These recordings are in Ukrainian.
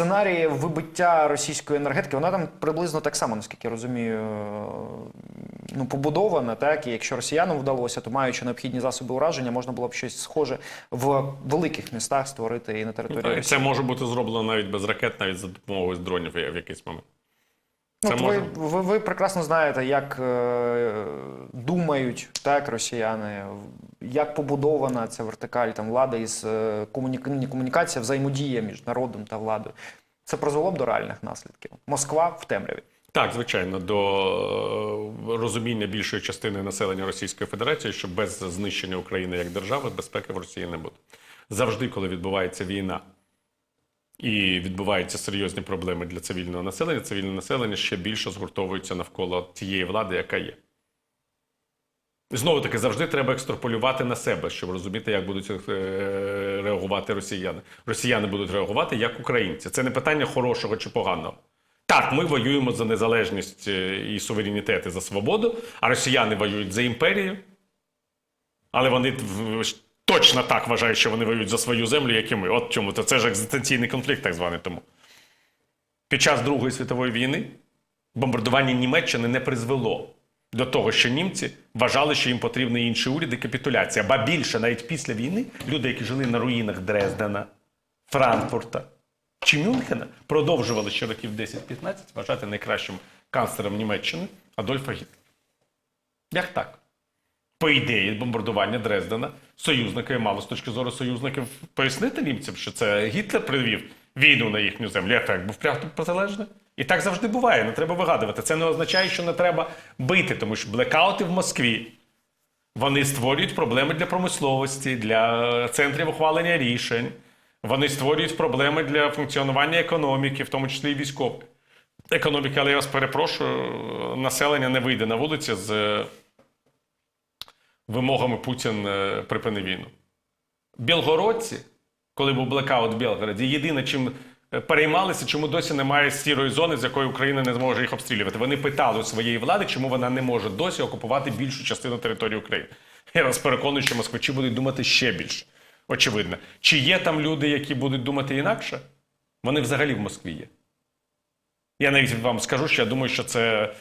сценарії вибиття російської енергетики, вона там приблизно так само, наскільки я розумію, е, ну, побудована. Так? І якщо росіянам вдалося, то маючи необхідні засоби ураження, можна було б щось схоже в великих містах створити і на території Це Росії. може бути зроблено навіть без ракет, навіть за допомогою дронів в якийсь момент. Ну, Це може. ви, ви, ви прекрасно знаєте, як е, думають так росіяни, як побудована ця вертикаль там влади із е, комуніка... ні, комунікація, взаємодія між народом та владою. Це призвело б до реальних наслідків. Москва в темряві. Так, звичайно, до е, розуміння більшої частини населення Російської Федерації, що без знищення України як держави безпеки в Росії не буде. Завжди, коли відбувається війна і відбуваються серйозні проблеми для цивільного населення, цивільне населення ще більше згуртовується навколо тієї влади, яка є. Знову таки, завжди треба екстраполювати на себе, щоб розуміти, як будуть е, реагувати росіяни. Росіяни будуть реагувати як українці. Це не питання хорошого чи поганого. Так, ми воюємо за незалежність е, і суверенітет і за свободу, а росіяни воюють за імперію. Але вони точно так вважають, що вони воюють за свою землю, як і ми. От чому то це ж екзистенційний конфлікт, так званий тому. Під час Другої світової війни бомбардування Німеччини не призвело до того, що німці вважали, що їм потрібний інший уряд і капітуляція. Ба більше, навіть після війни, люди, які жили на руїнах Дрездена, Франкфурта чи Мюнхена, продовжували ще років 10-15 вважати найкращим канцлером Німеччини Адольфа Гітлера. Як так? По ідеї, бомбардування Дрездена союзники мало з точки зору союзників пояснити німцям, що це Гітлер привів війну на їхню землю. Ефект був прямо протилежний. І так завжди буває, не треба вигадувати. Це не означає, що не треба бити, тому що блекаути в Москві вони створюють проблеми для промисловості, для центрів ухвалення рішень. Вони створюють проблеми для функціонування економіки, в тому числі і військової економіки. Але я вас перепрошую, населення не вийде на вулиці з е, вимогами Путін е, припини війну. Білгородці, коли був блекаут в Білгороді, єдине, чим переймалися, чому досі немає сірої зони, з якої Україна не зможе їх обстрілювати. Вони питали у своєї влади, чому вона не може досі окупувати більшу частину території України. Я вас переконую, що москвичі будуть думати ще більше. Очевидно. Чи є там люди, які будуть думати інакше? Вони взагалі в Москві є. Я навіть вам скажу, що я думаю, що це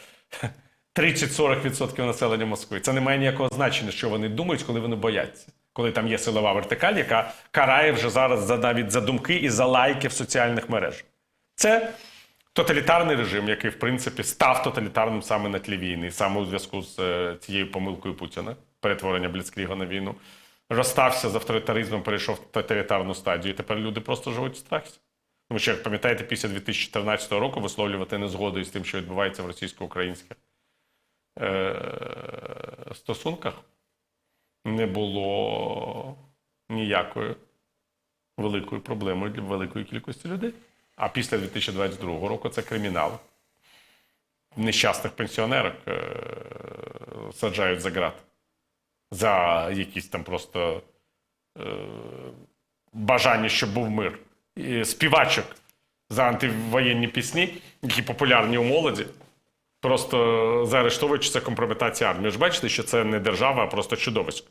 30-40% населення Москви. Це не має ніякого значення, що вони думають, коли вони бояться. Коли там є силова вертикаль, яка карає вже зараз за навіть за думки і за лайки в соціальних мережах. Це тоталітарний режим, який, в принципі, став тоталітарним саме на тлі війни, саме у зв'язку з е, цією помилкою Путіна, перетворення Бліцкріга на війну. Розстався з авторитаризмом, перейшов в тоталітарну стадію. І тепер люди просто живуть в страхі. Тому що, як пам'ятаєте, після 2014 року висловлювати незгоду із тим, що відбувається в російсько-українських е- стосунках, не було ніякої великої проблеми для великої кількості людей. А після 2022 року це кримінал. Нещасних пенсіонерок е- саджають за ґрат за якісь там просто е- бажання, щоб був мир. І співачок за антивоєнні пісні, які популярні у молоді, просто заарештовують, що це компрометація армії. Ви ж бачите, що це не держава, а просто чудовисько.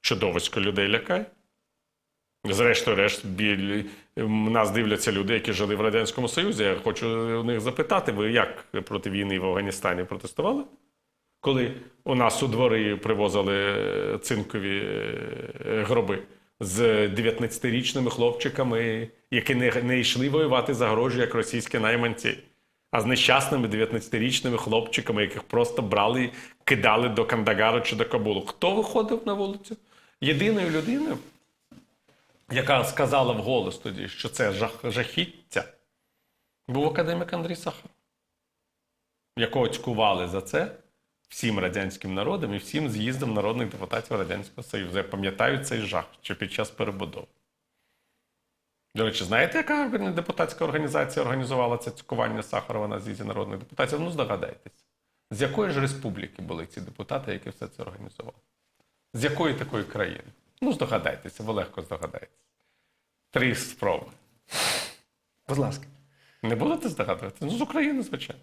Чудовисько людей лякає. Зрештою, решт, біль... нас дивляться люди, які жили в Радянському Союзі. Я хочу у них запитати, ви як проти війни в Афганістані протестували? Коли у нас у двори привозили цинкові е, гроби з 19-річними хлопчиками, які не йшли воювати за гроші, як російські найманці, а з нещасними 19-річними хлопчиками, яких просто брали, і кидали до Кандагару чи до Кабулу. Хто виходив на вулицю? Єдиною людиною, яка сказала вголос тоді, що це жах, жахіття, був академік Андрій Сахар, якого цькували за це всім радянським народом і всім з'їздом народних депутатів Радянського Союзу. Я пам'ятаю цей жах, що під час перебудови. До речі, знаєте, яка депутатська організація організувала це цькування Сахарова на з'їзді народних депутатів? Ну, здогадайтеся. З якої ж республіки були ці депутати, які все це організували? З якої такої країни? Ну, здогадайтеся, ви легко здогадаєтеся. Три спроби. Будь ласка. Не будете здогадуватися? Ну, з України, звичайно.